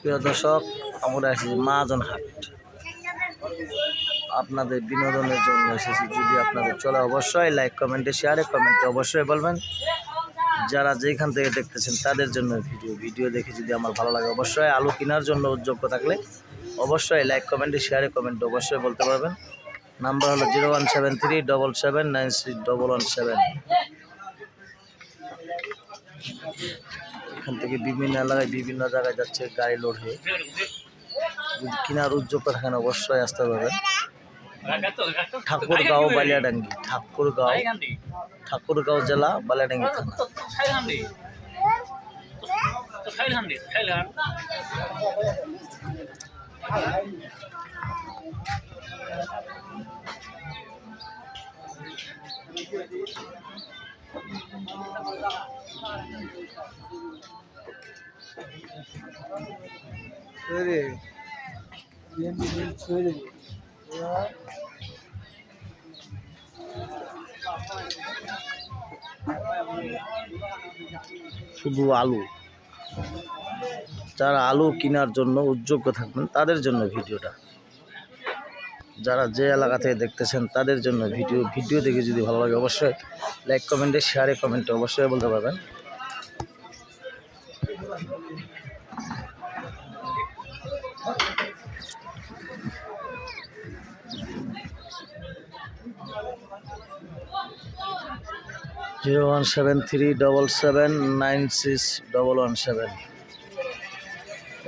প্রিয় দর্শক, আমরা এসেছি মহাজন হাট আপনাদের বিনোদনের জন্য এসেছি। যদি আপনাদের চলে, অবশ্যই লাইক কমেন্টে শেয়ারে কমেন্টে অবশ্যই বলবেন। যারা যেখান থেকে দেখতেছেন, তাদের জন্য ভিডিও ভিডিও দেখে যদি আমার ভালো লাগে, অবশ্যই আলু কেনার জন্য উদ্যোগ্য থাকলে অবশ্যই লাইক কমেন্টে শেয়ারে কমেন্টে অবশ্যই বলতে পারবেন। নাম্বার হলো zero one seven three double seven nine six double one seven এখান থেকে বিভিন্ন এলাকায় বিভিন্ন জায়গায় যাচ্ছে গাড়ি লোড হয়ে। যদি কেনার উদ্যোগ থাকেন অবশ্যই আসতে পারবেন। ঠাকুরগাঁও বালিয়াডাঙ্গি, ঠাকুরগাঁও ঠাকুরগাঁও জেলা বালিয়াডাঙ্গি থানা। শুধু আলু। যারা আলু কেনার জন্য উদ্যোগ্য থাকবেন তাদের জন্য ভিডিওটা। যারা যে এলাকা থেকে দেখতেছেন তাদের জন্য ভিডিও ভিডিও দেখে যদি ভালো লাগে অবশ্যই লাইক কমেন্টে শেয়ারে কমেন্টে অবশ্যই বলতে পারবেন। Zero one seven three double seven nine six double one seven.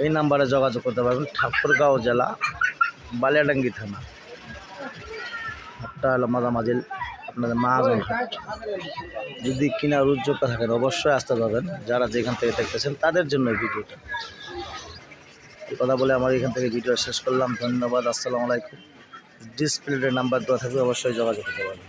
এই নাম্বারে যোগাযোগ করতে পারবেন ঠাকুরগাঁও জেলা বালিয়াডাঙ্গি থানা। হাটটা মাঝামাঝি, আপনাদের হাট যদি কিনার উদ্যোগ থাকেন অবশ্যই আসতে পারবেন। যারা যেখান থেকে দেখতেছেন, তাদের জন্য ভিডিওটা। কথা বলে আমার এখান থেকে ভিডিও শেষ করলাম। ধন্যবাদ, আসসালামু আলাইকুম। ডিসপ্লেটের নাম্বার দেওয়া থাকবে, অবশ্যই যোগাযোগ করতে পারবেন।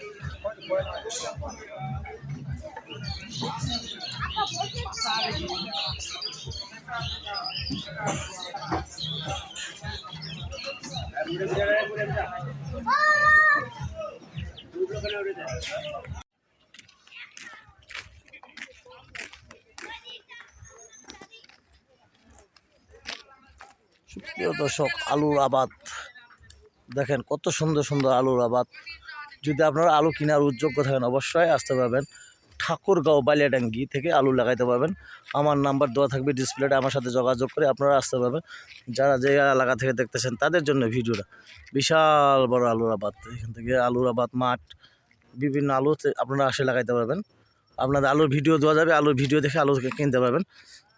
প্রিয় দর্শক আলুর আবাদ। দেখেন কত সুন্দর সুন্দর আলুর আবাদ। যদি আপনারা আলু কেনার উদ্যোগ্য থাকেন, অবশ্যই আসতে পারবেন। ঠাকুরগাঁও বালিয়াডাঙ্গি থেকে আলু লাগাইতে পারবেন। আমার নাম্বার দেওয়া থাকবে ডিসপ্লেটা আমার সাথে যোগাযোগ করে আপনারা আসতে পারবেন। যারা যে এলাকা থেকে দেখতেছেন, তাদের জন্য ভিডিওটা। বিশাল বড় আলুর আবাদ। এখান থেকে আলুর আবাদ, মাঠ, বিভিন্ন আলু আপনারা আসে লাগাইতে পারবেন। আপনাদের আলুর ভিডিও দেওয়া যাবে, আলুর ভিডিও দেখে আলু কিনতে পারবেন।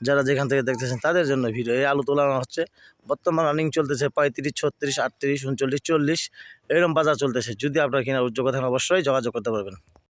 যারা যেখান থেকে দেখতেছেন তাদের জন্য ভিডিও। এই আলু তোলানো হচ্ছে, বর্তমান রানিং চলতেছে পঁয়ত্রিশ, ছত্রিশ, আটত্রিশ, উনচল্লিশ, চল্লিশ, এরকম বাজার চলতেছে। যদি আপনার কেনার উদ্যোগ থাকেন, অবশ্যই যোগাযোগ করতে পারবেন।